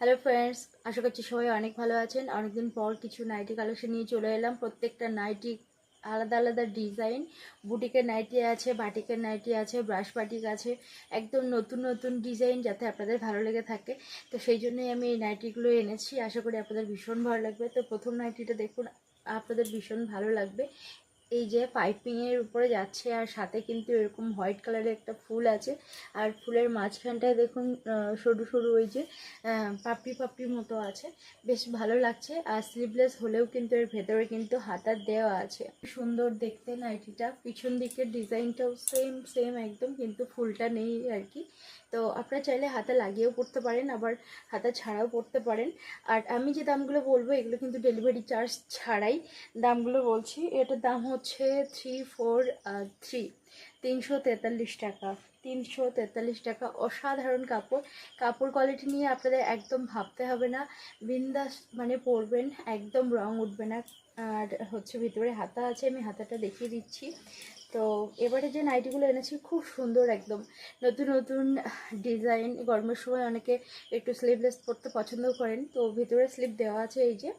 Hello friends আশা করছি সবাই অনেক ভালো আছেন। অনেকদিন পর কিছু নাইটি কালেকশন নিয়ে চলে এলাম। প্রত্যেকটা নাইটি আলাদা আলাদা ডিজাইন বুটিকের নাইটি আছে বাটিকের নাইটি আছে ব্রাশ বাটিক আছে। একদম নতুন নতুন ডিজাইন যাতে আপনাদের ভালো লেগে থাকে। তো সেই জন্যই আমি এই নাইটিগুলো এনেছি। আশা করি আপনাদের ভীষণ ভালো লাগবে। তো প্রথম নাইটিটা দেখুন, আপনাদের ভীষণ ভালো লাগবে। এই যে পাইপিংয়ের উপরে যাচ্ছে আর সাথে কিন্তু এরকম হোয়াইট কালারের একটা ফুল আছে। আর ফুলের মাঝখানটায় দেখুন সরু সরু ওই যে পাপড়ি পাপড়ির মতো আছে। বেশ ভালো লাগছে। আর স্লিভলেস হলেও কিন্তু এর ভেতরে কিন্তু হাতার দেওয়া আছে। সুন্দর দেখতে নাইটিটা পিছন দিকের ডিজাইনটাও সেম সেম একদম, কিন্তু ফুলটা নেই আর কি। তো আপনারা চাইলে হাতে লাগিয়েও পড়তে পারেন, আবার হাতা ছাড়াও পড়তে পারেন। আর আমি যে দামগুলো বলব, এগুলো কিন্তু ডেলিভারি চার্জ ছাড়াই দামগুলো বলছি। এটার দাম হচ্ছে থ্রি ফোর থ্রি তিনশো তেতাল্লিশ টাকা। তিনশো তেতাল্লিশ টাকা অসাধারণ কাপড়। কাপড় কোয়ালিটি নিয়ে আপনাদের একদম ভাবতে হবে না। বিন্দাস মানে পরবেন, একদম রং উঠবে না। আর হচ্ছে ভিতরে হাতা আছে, আমি হাতাটা দেখিয়ে দিচ্ছি। তো এবারে যে নাইটিগুলো এনেছি, খুব সুন্দর একদম। নতুন নতুন ডিজাইন। গরমের সময় অনেকে একটু স্লিভলেস পরতে পছন্দ করেন। তো ভিতরে স্লিভ দেওয়া আছে, এই যে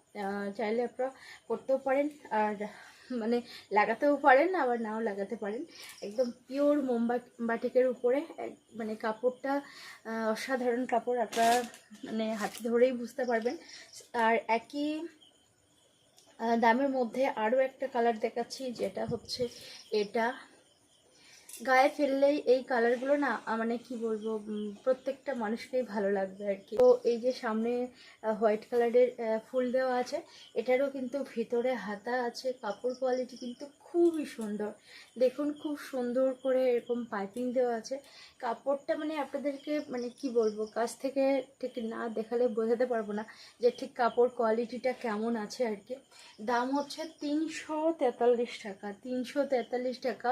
চাইলে আপনারা পরতেও পারেন। আর মানে লাগাতেও পারেন, আবার নাও লাগাতে পারেন। একদম পিওর মোমবাটিকের উপরে মানে কাপড়টা অসাধারণ কাপড়, আপনারা মানে হাতে ধরেই বুঝতে পারবেন। আর একই দামের মধ্যে আরও একটা কালার দেখাচ্ছি, যেটা হচ্ছে এটা। গায়ে ফেললেই এই কালারগুলো না মানে কি বলব প্রত্যেকটা মানুষকেই ভালো লাগবে আর কি। তো এই যে সামনে হোয়াইট কালারের ফুল দেওয়া আছে, এটারও কিন্তু ভিতরে হাতা আছে, কাপড় কোয়ালিটি কিন্তু খুবই সুন্দর। দেখুন, খুব সুন্দর করে এরকম পাইপিং দেওয়া আছে। কাপড়টা মানে আপনাদেরকে মানে কি বলব, কাছ থেকে ঠিক না দেখালে বোঝাতে পারব না যে ঠিক কাপড় কোয়ালিটিটা কেমন আছে আর কি। দাম হচ্ছে তিনশো তেতাল্লিশ টাকা, তিনশো তেতাল্লিশ টাকা।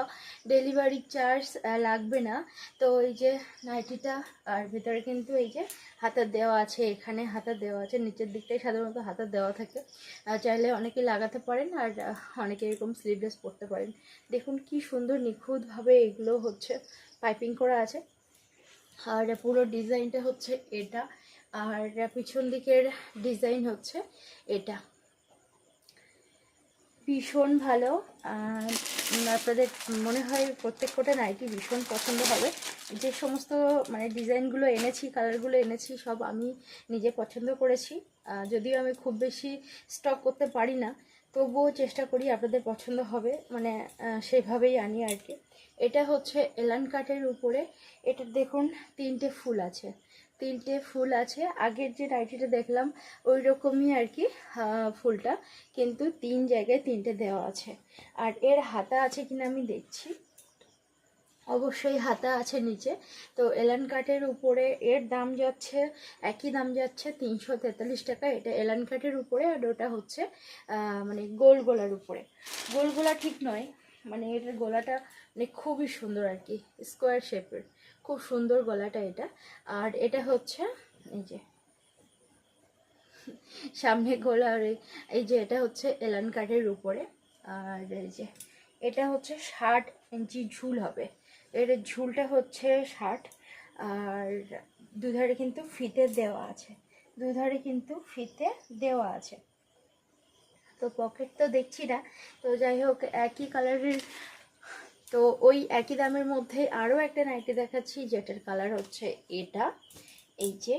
ডেলিভারি চার্জ লাগবে না। তো এই যে নাইটিটা, আর ভিতরে কিন্তু এই যে হাতা দেওয়া আছে, এখানে হাতা দেওয়া আছে, নিচের দিকটাই সাধারণত হাতা দেওয়া থাকে। চাইলে অনেকে লাগাতে পারেন, আর অনেকে এরকম স্লিভলেস পরতে পারেন। দেখুন কি সুন্দর নিখুঁতভাবে এগুলো হচ্ছে পাইপিং করা আছে। আর পুরো ডিজাইনটা হচ্ছে এটা। আর পিছন দিকের ডিজাইন হচ্ছে এটা। ভীষণ ভালো। আপনাদের মনে হয় প্রত্যেক কটা নাইটি ভীষণ পছন্দ হবে। যে সমস্ত মানে ডিজাইনগুলো এনেছি, কালারগুলো এনেছি, সব আমি নিজে পছন্দ করেছি। যদিও আমি খুব বেশি স্টক করতে পারি না তবুও চেষ্টা করি আপনাদের পছন্দ হবে মানে সেভাবেই আনি আর কি। এটা হচ্ছে এলান কাঠের উপরে, এটা দেখুন, তিনটে ফুল আছে। তিনটে ফুল আছে, আগের যে নাইটিটা দেখলাম ওই রকমই আর কি ফুলটা, কিন্তু তিন জায়গায় তিনটে দেওয়া আছে। আর এর হাতা আছে কিনা আমি দেখছি। অবশ্যই হাতা আছে নিচে। তো এলান কাঠের উপরে এর দাম যাচ্ছে, একই দাম যাচ্ছে তিনশো তেতাল্লিশ টাকা। এটা এলান কাঠের উপরে আর ওটা হচ্ছে মানে গোল গোলার উপরে। গোল গোলা ঠিক নয় মানে এটার গলাটা মানে খুবই সুন্দর আর কি, স্কোয়ার শেপের। খুব সুন্দর গলাটা এটা। আর এটা হচ্ছে, এই যে, সামনে গলা আর এই- এই যে এটা হচ্ছে এলান কাঠের উপরে। আর এই যে, এটা হচ্ছে ষাট ইঞ্চি ঝুল হবে। এর ঝুলটা হচ্ছে ষাট, আর দুধারে কিন্তু ফিতে দেওয়া আছে। দুধারে কিন্তু ফিতে দেওয়া আছে। তো পকেট তো দেখছি না। তো যাই হোক, একই কালারের তো ওই একই দামের মধ্যে আরও একটা নাইটি দেখাচ্ছি, যেটার কালার হচ্ছে এটা। এই যে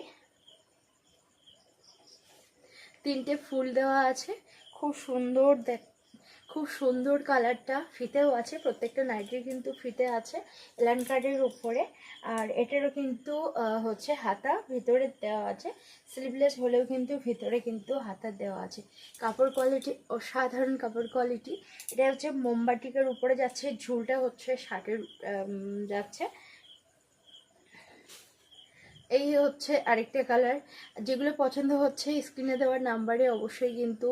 তিনটে ফুল দেওয়া আছে। খুব সুন্দর দেখ খুব সুন্দর কালারটা ফিতেও আছে, প্রত্যেকটা নাইটির কিন্তু ফিতে আছে এলান কার্ডের উপরে। আর এটারও কিন্তু হচ্ছে হাতা ভিতরে দেওয়া আছে স্লিভলেস হলেও কিন্তু ভিতরে কিন্তু হাতা দেওয়া আছে। কাপড় কোয়ালিটি অসাধারণ কাপড় কোয়ালিটি এটা হচ্ছে মোমবাটিকের উপরে যাচ্ছে, ঝুলটা হচ্ছে শার্টের যাচ্ছে। এই হচ্ছে আরেকটা কালার যেগুলো পছন্দ হচ্ছে স্ক্রিনে দেওয়ার নাম্বারে অবশ্যই কিন্তু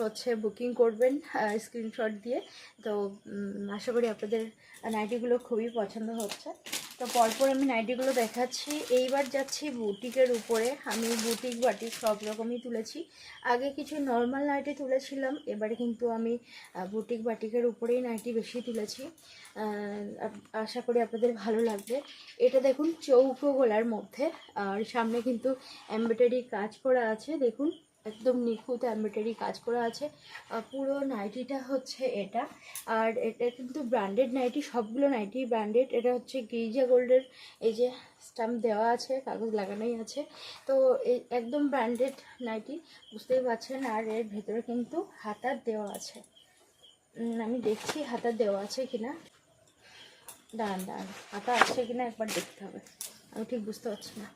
হচ্ছে বুকিং করবেন স্ক্রিনশট দিয়ে। তো আশা করি আপনাদের নাইটিগুলো খুবই পছন্দ হচ্ছে। তো পরপর আমি নাইটিগুলো দেখাচ্ছি। এইবার যাচ্ছি বুটিকের উপরে। আমি বুটিক, বাটিক সব রকমই তুলেছি। আগে কিছু নর্মাল নাইটি তুলেছিলাম, এবারে কিন্তু আমি বুটিক, বাটিকের উপরেই নাইটি বেশি তুলেছি। আশা করি আপনাদের ভালো লাগবে। এটা দেখুন চৌকো গোলার মধ্যে, আর সামনে কিন্তু এমব্রয়ডারি কাজ করা আছে। দেখুন একদম নিখুঁত এমব্রয়ডারি কাজ করা আছে। পুরো নাইটিটা হচ্ছে এটা। আর এটা কিন্তু ব্র্যান্ডেড নাইটি, সবগুলো নাইটি ব্র্যান্ডেড এটা হচ্ছে গির্জা গোল্ডের এই যে স্ট্যাম্প দেওয়া আছে, কাগজ লাগানোই আছে। তো এই একদম ব্র্যান্ডেড নাইটি, বুঝতেই পারছেন। আর এর ভেতরে কিন্তু হাতার দেওয়া আছে। আমি দেখছি হাতার দেওয়া আছে কিনা। দাঁড়ান দাঁড়ান। হাতা আছে কিনা একবার দেখতে হবে। আমি ঠিক বুঝতে পারছি না।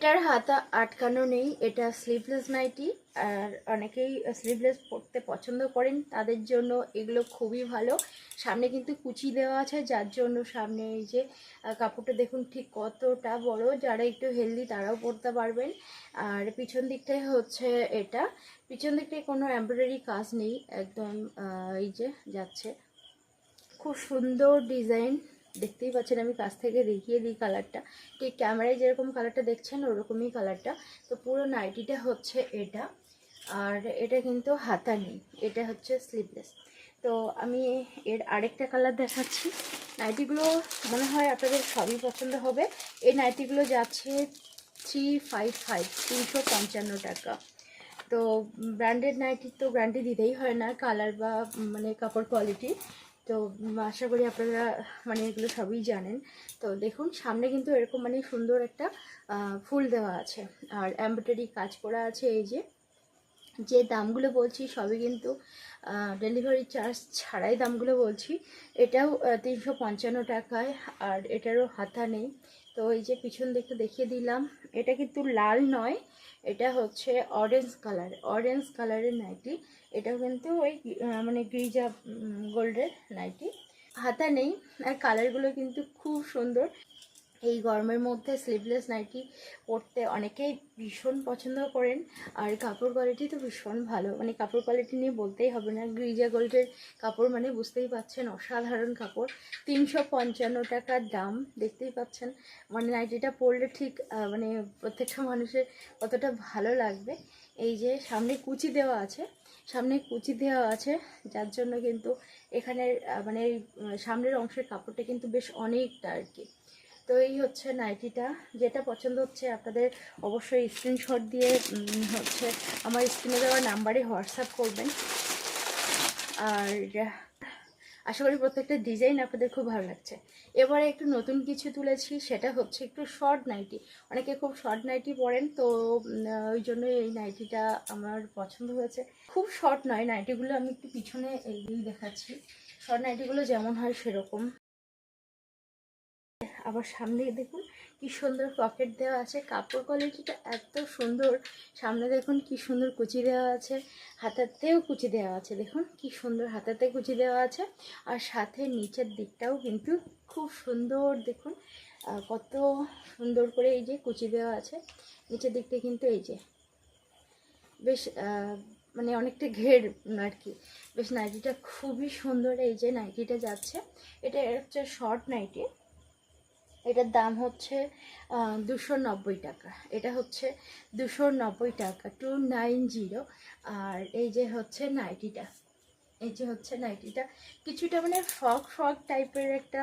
এটার হাতা আটকানো নেই, এটা স্লিভলেস নাইটি আর অনেকেই স্লিভলেস পরতে পছন্দ করেন, তাদের জন্য এগুলো খুবই ভালো। সামনে কিন্তু কুচি দেওয়া আছে, যার জন্য সামনে এই যে কাপড়টা দেখুন ঠিক কতটা বড়, যারা একটু হেলদি তারাও পরতে পারবেন। আর পিছন দিকটায় হচ্ছে এটা। পিছন দিকটায় কোনো এমব্রয়ডারি কাজ নেই, একদম এই যে যাচ্ছে। খুব সুন্দর ডিজাইন দেখতেই পাচ্ছেন, আমি কাছ থেকে দেখিয়ে দিই কালারটা ঠিক ক্যামেরায় যেরকম কালারটা দেখছেন, ওরকমই কালারটা তো পুরো নাইটিটা হচ্ছে এটা। আর এটা কিন্তু হাতা নেই এটা হচ্ছে স্লিভলেস তো আমি এর আরেকটা কালার দেখাচ্ছি। নাইটিগুলো মনে হয় আপনাদের সবই পছন্দ হবে। এই নাইটিগুলো যাচ্ছে থ্রি ফাইভ ফাইভ তিনশো পঞ্চান্ন টাকা। তো ব্র্যান্ডেড নাইটির তো গ্যারান্টি দিতেই হয় না কালার বা মানে কাপড় কোয়ালিটি তো আশা করি আপনারা মানে এগুলো সবই জানেন। তো দেখুন, সামনে কিন্তু এরকম মানে সুন্দর একটা ফুল দেওয়া আছে। আর এমব্রয়ডারি কাজ করা আছে এই যে। যে দামগুলো বলছি সবই কিন্তু ডেলিভারি চার্জ ছাড়াই দামগুলো বলছি। এটাও তিনশো পঞ্চান্ন টাকায় আর এটারও হাতা নেই। তো এই যে পিছন দিকটা দেখিয়ে দিলাম, এটা কিন্তু লাল নয়, এটা হচ্ছে অরেঞ্জ কালার অরেঞ্জ কালারের নাইটি এটাও কিন্তু ওই মানে গ্রিজা গোল্ডের নাইটি হাতা নেই, আর কালারগুলো কিন্তু খুব সুন্দর। এই গরমের মধ্যে স্লিভলেস নাইটি পরতে অনেকেই ভীষণ পছন্দ করেন। আর কাপড় কোয়ালিটি তো ভীষণ ভালো। মানে কাপড় কোয়ালিটি নিয়ে বলতেই হবে না। গ্রিজা গোল্ডের কাপড় মানে বুঝতেই পাচ্ছেন, অসাধারণ কাপড়। তিনশো পঞ্চান্ন টাকার দাম, দেখতেই পাচ্ছেন। মানে নাইটিটা পরলে ঠিক মানে প্রত্যেকটা মানুষের কতটা ভালো লাগবে। এই যে সামনে কুচি দেওয়া আছে। সামনে কুচি দেওয়া আছে, যার জন্য কিন্তু এখানের মানে সামনের অংশের কাপড়টা কিন্তু বেশ অনেকটা আর কি। তো এই হচ্ছে নাইটিটা। যেটা পছন্দ হচ্ছে আপনাদের অবশ্যই স্ক্রিনশট দিয়ে হচ্ছে আমার স্ক্রিনে দেওয়া নাম্বারে হোয়াটসঅ্যাপ করবেন। আর, আশা করি প্রত্যেকটা ডিজাইন আপনাদের খুব ভালো লাগছে। এবারে একটু নতুন কিছু তুলেছি, সেটা হচ্ছে একটু শর্ট নাইটি। অনেকে খুব শর্ট নাইটি পরেন, তো ওই জন্য এই নাইটিটা আমার পছন্দ হয়েছে। খুব শর্ট নয়, নাইটিগুলো আমি একটু পিছনে এগিয়ে দেখাচ্ছি। শর্ট নাইটিগুলো যেমন হয় সেরকম। আবার সামনে দেখুন কি সুন্দর পকেট দেওয়া আছে। কাপড় কোয়ালিটিটা এত সুন্দর। সামনে দেখুন কি সুন্দর কুচি দেওয়া আছে। হাতাতেও কুচি দেওয়া আছে। দেখুন কি সুন্দর হাতাতে কুচি দেওয়া আছে। আর সাথে নিচের দিকটাও কিন্তু খুব সুন্দর দেখুন। কত সুন্দর করে এই যে কুচি দেওয়া আছে। নিচের দিকটা কিন্তু এই যে। বেশ মানে অনেকটা ঘের আর কি। বেশ নাইটিটা খুবই সুন্দর এই যে নাইটিটা যাচ্ছে। এটা হচ্ছে শর্ট নাইটি এটার দাম হচ্ছে দুশো নব্বই টাকা। এটা হচ্ছে দুশো নব্বই টাকা টু নাইন জিরো আর এই যে হচ্ছে নাইটিটা। এই যে হচ্ছে নাইটিটা, কিছুটা মানে ফক ফক টাইপের একটা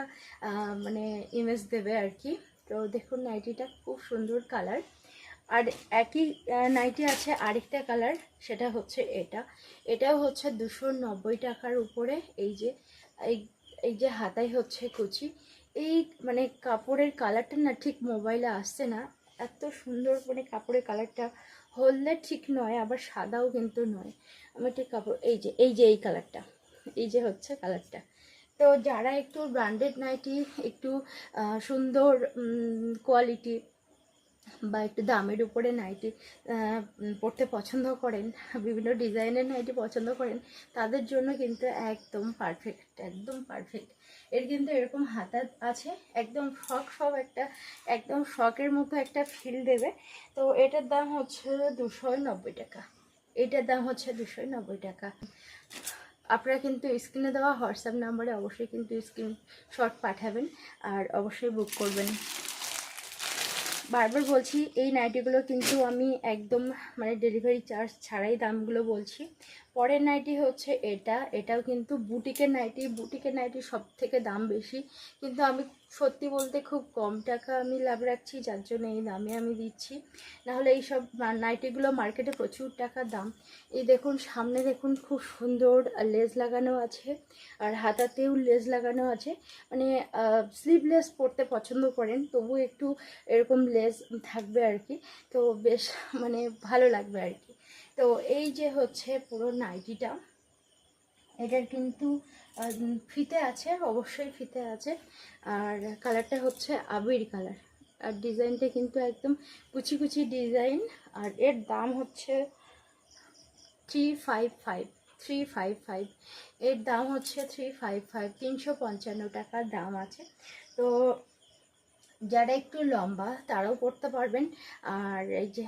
মানে ইমেজ দেবে আর কি তো দেখুন নাইটিটা খুব সুন্দর কালার আর একই নাইটি আছে আরেকটা কালার সেটা হচ্ছে এটা। এটাও হচ্ছে দুশো নব্বই টাকার উপরে, এই যে এই যে হাতায় হচ্ছে কুচি। এই মানে কাপড়ের কালারটা না ঠিক মোবাইলে আসছে না। এত সুন্দর মানে কাপড়ের কালারটা হলদে ঠিক নয়, আবার সাদাও কিন্তু নয়। আমার ঠিক কাপড়, এই যে এই যে এই কালারটা এই যে হচ্ছে কালারটা তো যারা একটু ব্র্যান্ডেড নাইটি একটু সুন্দর কোয়ালিটি বা একটু দামের উপরে নাইটি পরতে পছন্দ করেন, বিভিন্ন ডিজাইনের নাইটি পছন্দ করেন, তাদের জন্য কিন্তু একদম পারফেক্ট একদম পারফেক্ট এর কিন্তু এরকম হাতা আছে, একদম শখ সব একটা, একদম শখের মতো একটা ফিল দেবে। তো এটার দাম হচ্ছে দুশো টাকা। এটার দাম হচ্ছে দুশো টাকা। আপনারা কিন্তু স্ক্রিনে দেওয়া হোয়াটসঅ্যাপ নাম্বারে অবশ্যই কিন্তু স্ক্রিন শট পাঠাবেন আর অবশ্যই বুক করবেন। বারবার বলছি, এই নাইটিগুলো কিন্তু আমি একদম মানে ডেলিভারি চার্জ ছাড়াই দামগুলো বলছি। পরের নাইটি হচ্ছে এটা। এটাও কিন্তু বুটিকের নাইটি বুটিকের নাইটি সব থেকে দাম বেশি। কিন্তু আমি সত্যি বলতে খুব কম টাকা আমি লাভ রাখছি, যার জন্য এই দামে আমি দিচ্ছি। নাহলে এই সব নাইটিগুলো মার্কেটে প্রচুর টাকা দাম। এই দেখুন, সামনে দেখুন, খুব সুন্দর লেজ লাগানো আছে। আর হাতাতেও লেজ লাগানো আছে। মানে স্লিভলেস পরতে পছন্দ করেন, তবু একটু এরকম লেজ থাকবে আর কি। তো বেশ মানে ভালো লাগবে আর কি। তো এই যে হচ্ছে পুরো নাইটিটা এটার কিন্তু ফিতে আছে, অবশ্যই ফিতে আছে। আর কালারটা হচ্ছে আবির কালার। আর ডিজাইনটা কিন্তু একদম কুচি কুচি ডিজাইন। আর এর দাম হচ্ছে three five five three five five এর দাম হচ্ছে থ্রি ফাইভ ফাইভ তিনশো পঞ্চান্ন টাকার দাম আছে। তো যারা একটু লম্বা, তারাও পড়তে পারবেন। আর এই যে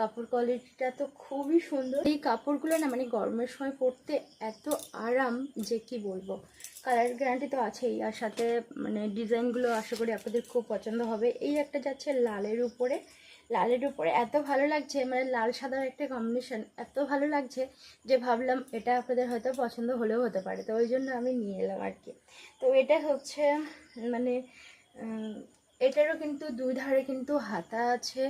কাপড় কোয়ালিটিটা তো খুবই সুন্দর। এই কাপড়গুলো না মানে গরমের সময় পরতে এত আরাম যে কি বলব? কালার গ্যারান্টি তো আছেই। আর সাথে মানে ডিজাইনগুলো আশা করি আপনাদের খুব পছন্দ হবে। এই একটা যাচ্ছে লালের উপরে। লালের উপরে এত ভালো লাগছে মানে লাল সাদার একটা কম্বিনেশন এত ভালো লাগছে যে ভাবলাম এটা আপনাদের হয়তো পছন্দ হলেও হতে পারে। তো ওই জন্য আমি নিয়ে এলাম আর কি। তো এটা হচ্ছে মানে এটারও কিন্তু দুই ধারে কিন্তু হাতা আছে,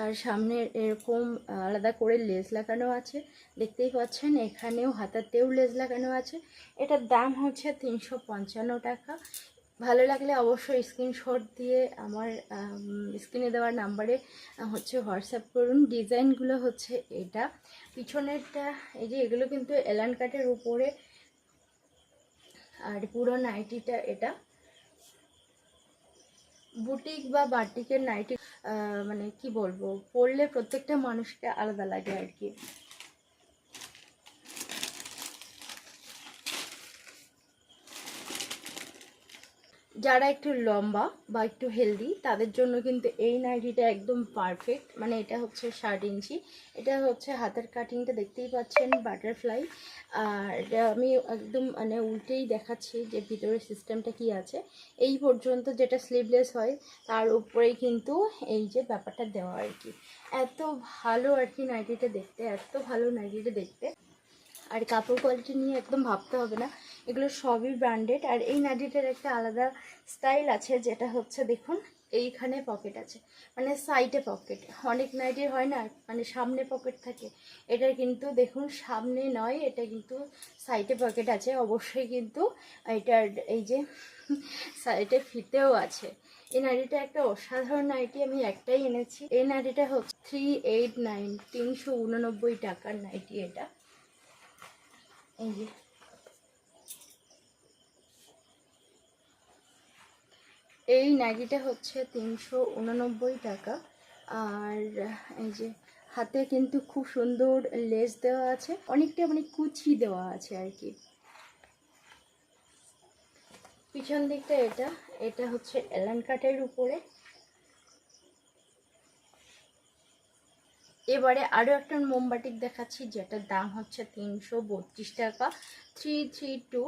আর সামনে এরকম আলাদা করে লেজ লাগানো আছে। দেখতেই পাচ্ছেন, এখানেও হাতাতেও লেজ লাগানো আছে। এটার দাম হচ্ছে তিনশো পঞ্চান্ন টাকা। ভালো লাগলে অবশ্যই স্ক্রিনশট দিয়ে আমার স্ক্রিনে দেওয়ার নাম্বারে হচ্ছে হোয়াটসঅ্যাপ করুন। ডিজাইনগুলো হচ্ছে এটা। পিছনেরটা, এই যে এগুলো কিন্তু এলান কাটের উপরে, আর পুরো নাইটিটা এটা। বুটিক বা বাটিকের নাইটি মানে কি বলব পরলে প্রত্যেকটা মানুষকে আলাদা লাগে আর কি। যারা একটু লম্বা বা একটু হেলদি তাদের জন্য কিন্তু এই নাইটিটা একদম পারফেক্ট মানে এটা হচ্ছে ষাট ইঞ্চি। এটা হচ্ছে হাতের কাটিংটা দেখতেই পাচ্ছেন বাটারফ্লাই আর আমি একদম মানে উল্টেই দেখাচ্ছি যে ভিতরের সিস্টেমটা কি আছে। এই পর্যন্ত যেটা স্লিভলেস হয়, তার উপরেই কিন্তু এই যে ব্যাপারটা দেওয়া আর কি। এত ভালো আর কি নাইটিটা দেখতে, এত ভালো নাইটিটা দেখতে। আর কাপড় কোয়ালিটি নিয়ে একদম ভাবতে হবে না। এগুলো সবই ব্র্যান্ডেড আর এই নাইটিটার একটা আলাদা স্টাইল আছে, যেটা হচ্ছে দেখুন, এইখানে পকেট আছে। মানে সাইডে পকেট অনেক নাইটির হয় না মানে সামনে পকেট থাকে। এটা কিন্তু দেখুন, সামনে নয়, এটা কিন্তু সাইডে পকেট আছে। অবশ্যই কিন্তু এটার এই যে সাইডে ফিতেও আছে। এই নাইটিটা একটা অসাধারণ নাইটি, আমি একটাই এনেছি। এই নাইটিটা হচ্ছে থ্রি এইট নাইন তিনশো উননব্বই টাকার নাইটি এটা। এই যে এই নাইটিটা হচ্ছে তিনশো উননব্বই টাকা। আর এই যে হাতে কিন্তু খুব সুন্দর লেস দেওয়া আছে, অনেকটা মানে কুচি দেওয়া আছে আর কি। পিছন দিকটা এটা এটা হচ্ছে এলান কাটের উপরে। এবারে আরও একটা মোমবাটিক দেখাচ্ছি, যেটার দাম হচ্ছে তিনশো বত্রিশ টাকা। থ্রি থ্রি টু,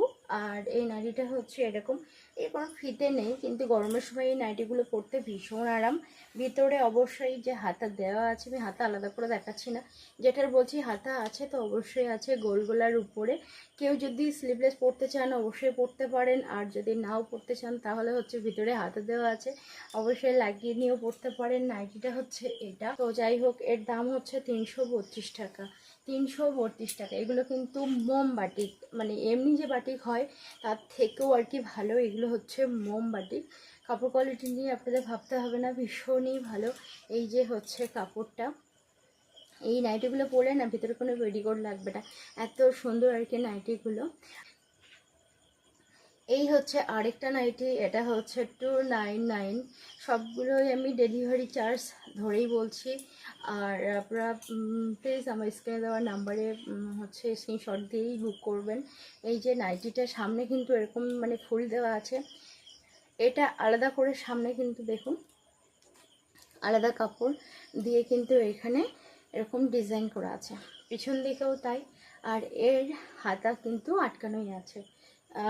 আর এই নাইটিটা হচ্ছে এরকম এই কোনো ফিতে নেই, কিন্তু গরমের সময় এই নাইটিগুলো পরতে ভীষণ আরাম। ভিতরে অবশ্যই যে হাতা দেওয়া আছে, আমি হাতা আলাদা করে দেখাচ্ছি না। যেটার বলছি হাতা আছে তো অবশ্যই আছে গোল গোলার উপরে। কেউ যদি স্লিভলেস পরতে চান অবশ্যই পরতে পারেন, আর যদি নাও পরতে চান তাহলে হচ্ছে ভিতরে হাতা দেওয়া আছে। অবশ্যই লাগিয়ে নিয়েও পরতে পারেন। নাইটিটা হচ্ছে এটা। তো যাই হোক, এর দাম হচ্ছে তিনশো বত্রিশ টাকা। তিনশো বত্রিশ টাকা। এগুলো কিন্তু মোম বাটিক মানে এমনি যে বাটিক হয়, তার থেকেও আর কি ভালো। এগুলো হচ্ছে মোম বাটিক। কাপড় কোয়ালিটি নিয়ে আপনাদের ভাবতে হবে না, ভীষণই ভালো। এই যে হচ্ছে কাপড়টা। এই নাইটিগুলো পরে না, ভিতরে কোনো পেডিকোট লাগবে না। এত সুন্দর আর কি নাইটিগুলো। এই হচ্ছে আরেকটা নাইটি এটা হচ্ছে টু নাইন নাইন সবগুলোই আমি ডেলিভারি চার্জ ধরেই বলছি। আর আপনারা প্লিজ আমার স্ক্রিনে দেওয়ার নাম্বারে হচ্ছে স্ক্রিনশট দিয়েই বুক করবেন। এই যে নাইটিটার সামনে কিন্তু এরকম মানে ফুল দেওয়া আছে। এটা আলাদা করে সামনে কিন্তু দেখুন, আলাদা কাপড় দিয়ে কিন্তু এখানে এরকম ডিজাইন করা আছে। পিছন দিকেও তাই। আর এর হাতা কিন্তু আটকানোই আছে।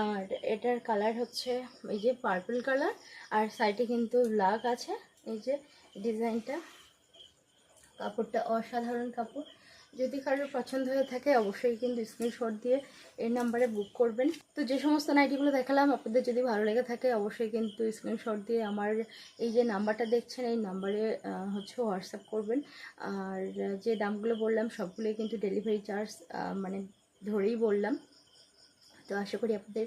আর এটার কালার হচ্ছে এই যে পার্পল কালার আর সাইডে কিন্তু লাগ আছে। এই যে ডিজাইনটা কাপড়টা অসাধারণ কাপড়। যদি কারোর পছন্দ হয়ে থাকে, অবশ্যই কিন্তু স্ক্রিনশট দিয়ে এই নাম্বারে বুক করবেন। তো যে সমস্ত নাইটিগুলো দেখালাম, আপনাদের যদি ভালো লেগে থাকে, অবশ্যই কিন্তু স্ক্রিনশট দিয়ে আমার এই যে নাম্বারটা দেখছেন, এই নাম্বারে হচ্ছে হোয়াটসঅ্যাপ করবেন। আর যে দামগুলো বললাম, সবগুলোই কিন্তু ডেলিভারি চার্জ মানে ধরেই বললাম। তো আশা করি আপনাদের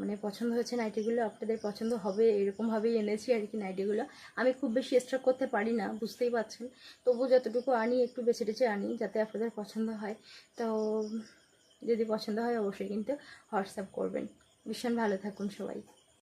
মানে পছন্দ হয়েছে নাইটিগুলো, আপনাদের পছন্দ হবে, এরকমভাবেই এনেছি আর কি নাইটিগুলো। আমি খুব বেশি স্টক করতে পারি না, বুঝতেই পারছেন। তবু যতটুকু আনি, একটু বেছে টেছে আনি, যাতে আপনাদের পছন্দ হয়। তো যদি পছন্দ হয়, অবশ্যই কিন্তু হোয়াটসঅ্যাপ করবেন। ভীষণ ভালো থাকুন সবাই।